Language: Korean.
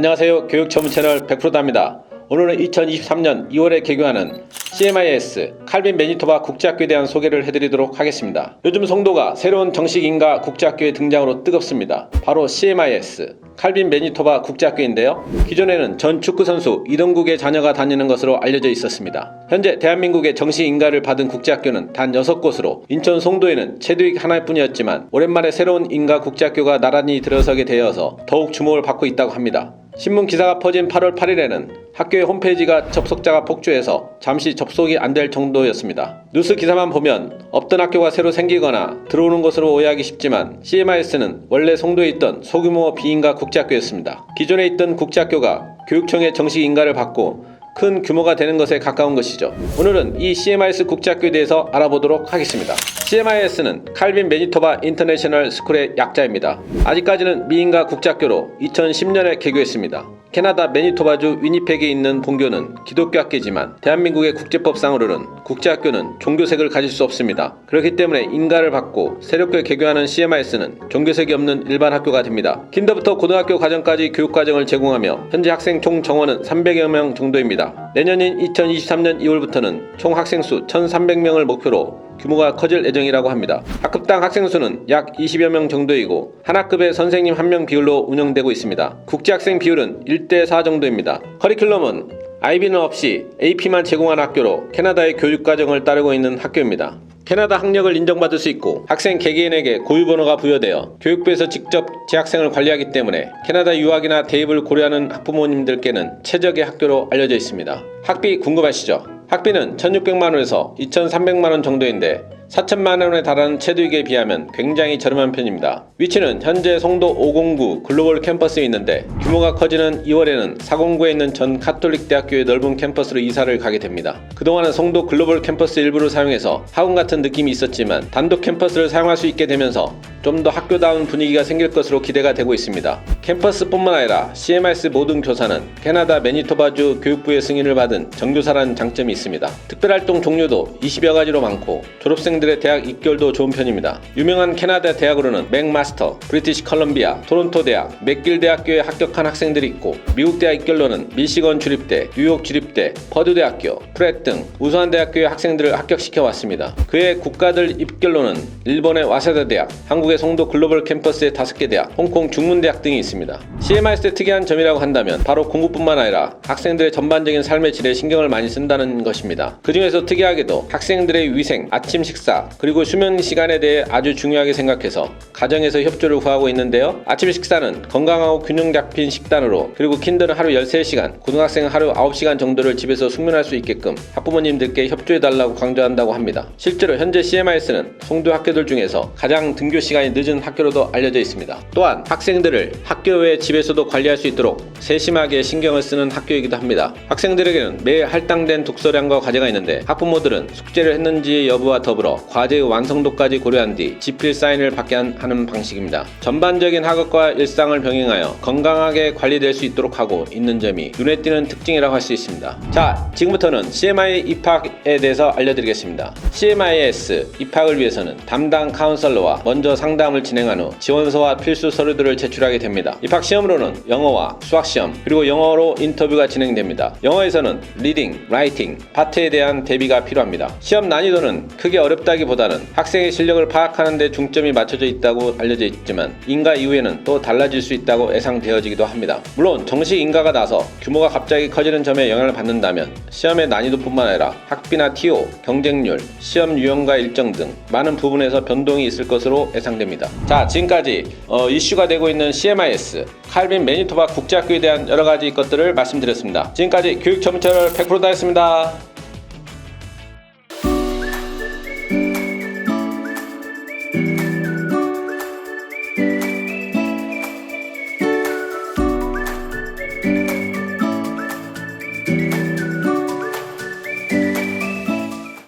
안녕하세요. 교육 전문 채널 100%다입니다. 오늘은 2023년 2월에 개교하는 CMIS 칼빈 매니토바 국제학교에 대한 소개를 해드리도록 하겠습니다. 요즘 송도가 새로운 정식 인가 국제학교의 등장으로 뜨겁습니다. 바로 CMIS 칼빈 매니토바 국제학교인데요. 기존에는 전 축구 선수 이동국의 자녀가 다니는 것으로 알려져 있었습니다. 현재 대한민국의 정식 인가를 받은 국제학교는 단 6곳으로 인천 송도에는 체두익 하나뿐이었지만 오랜만에 새로운 인가 국제학교가 나란히 들어서게 되어서 더욱 주목을 받고 있다고 합니다. 신문 기사가 퍼진 8월 8일에는 학교의 홈페이지가 접속자가 폭주해서 잠시 접속이 안 될 정도였습니다. 뉴스 기사만 보면 없던 학교가 새로 생기거나 들어오는 것으로 오해하기 쉽지만 CMIS는 원래 송도에 있던 소규모 비인가 국제학교였습니다. 기존에 있던 국제학교가 교육청의 정식 인가를 받고 큰 규모가 되는 것에 가까운 것이죠. 오늘은 이 CMIS 국제학교에 대해서 알아보도록 하겠습니다. CMIS는 칼빈 매니토바 인터내셔널 스쿨의 약자입니다. 아직까지는 미인가 국제학교로 2010년에 개교했습니다. 캐나다 매니토바주 위니펙에 있는 본교는 기독교 학교지만 대한민국의 국제법상으로는 국제학교는 종교색을 가질 수 없습니다. 그렇기 때문에 인가를 받고 세력교에 개교하는 CMIS는 종교색이 없는 일반 학교가 됩니다. 킨더부터 고등학교 과정까지 교육과정을 제공하며 현재 학생 총 정원은 300여 명 정도입니다. 내년인 2023년 2월부터는 총 학생 수 1,300명을 목표로 규모가 커질 예정이라고 합니다. 학급당 학생 수는 약 20여 명 정도이고 한 학급에 선생님 한 명 비율로 운영되고 있습니다. 국제 학생 비율은 1대 4 정도입니다. 커리큘럼은 IB는 없이 AP만 제공하는 학교로 캐나다의 교육 과정을 따르고 있는 학교입니다. 캐나다 학력을 인정받을 수 있고 학생 개개인에게 고유번호가 부여되어 교육부에서 직접 재학생을 관리하기 때문에 캐나다 유학이나 대입을 고려하는 학부모님들께는 최적의 학교로 알려져 있습니다. 학비 궁금하시죠? 학비는 1,600만 원에서 2,300만 원 정도인데 4천만 원에 달하는 체두익에 비하면 굉장히 저렴한 편입니다. 위치는 현재 송도 509 글로벌 캠퍼스에 있는데 규모가 커지는 2월에는 409에 있는 전 카톨릭 대학교의 넓은 캠퍼스로 이사를 가게 됩니다. 그동안은 송도 글로벌 캠퍼스 일부를 사용해서 학원 같은 느낌이 있었지만 단독 캠퍼스를 사용할 수 있게 되면서 좀 더 학교다운 분위기가 생길 것으로 기대가 되고 있습니다. 캠퍼스뿐만 아니라 CMIS 모든 교사는 캐나다 매니토바주 교육부의 승인을 받은 정교사라는 장점이 있습니다. 특별활동 종류도 20여 가지로 많고 졸업생들의 대학 입결도 좋은 편입니다. 유명한 캐나다 대학으로는 맥마스터, 브리티시 컬럼비아, 토론토 대학, 맥길 대학교에 합격한 학생들이 있고 미국 대학 입결로는 미시건 주립대, 뉴욕 주립대, 퍼드 대학교, 프렛 등 우수한 대학교의 학생들을 합격시켜 왔습니다. 그의 국가들 입결로는 일본의 와세다 대학, 한국 의 송도 글로벌 캠퍼스의 다섯 개 대학, 홍콩 중문대학 등이 있습니다. CMIS의 특이한 점이라고 한다면 바로 공부뿐만 아니라 학생들의 전반적인 삶의 질에 신경을 많이 쓴다는 것입니다. 그 중에서 특이하게도 학생들의 위생, 아침 식사, 그리고 수면 시간에 대해 아주 중요하게 생각해서 가정에서 협조를 구하고 있는데요. 아침 식사는 건강하고 균형 잡힌 식단으로 그리고 킨더는 하루 13시간, 고등학생은 하루 9시간 정도를 집에서 숙면할 수 있게끔 학부모님들께 협조해달라고 강조한다고 합니다. 실제로 현재 CMIS는 송도 학교들 중에서 가장 등교 시간 이 늦은 학교로도 알려져 있습니다. 또한 학생들을 학교 외 집에서도 관리할 수 있도록 세심하게 신경을 쓰는 학교이기도 합니다. 학생들에게는 매일 할당된 독서량과 과제가 있는데 학부모들은 숙제를 했는지 여부와 더불어 과제의 완성도까지 고려한 뒤 지필 사인을 받게 하는 방식입니다. 전반적인 학업과 일상을 병행하여 건강하게 관리될 수 있도록 하고 있는 점이 눈에 띄는 특징이라고 할 수 있습니다. 자, 지금부터는 CMI 입학에 대해서 알려드리겠습니다. CMIS 입학을 위해서는 담당 카운셀러와 먼저 상 담을 진행한 후 지원서와 필수 서류들을 제출하게 됩니다. 입학 시험으로는 영어와 수학 시험 그리고 영어로 인터뷰가 진행됩니다. 영어에서는 리딩, 라이팅, 파트에 대한 대비가 필요합니다. 시험 난이도는 크게 어렵다기보다는 학생의 실력을 파악하는 데 중점이 맞춰져 있다고 알려져 있지만 인가 이후에는 또 달라질 수 있다고 예상되어지기도 합니다. 물론 정식 인가가 나서 규모가 갑자기 커지는 점에 영향을 받는다면 시험의 난이도뿐만 아니라 학비나 TO, 경쟁률, 시험 유형과 일정 등 많은 부분에서 변동이 있을 것으로 예상됩니다. 자, 지금까지 어, 이슈가 되고 있는 CMIS 칼빈 매니토바 국제학교에 대한 여러 가지 것들을 말씀드렸습니다. 지금까지 교육 전문 채널 100%다 했습니다.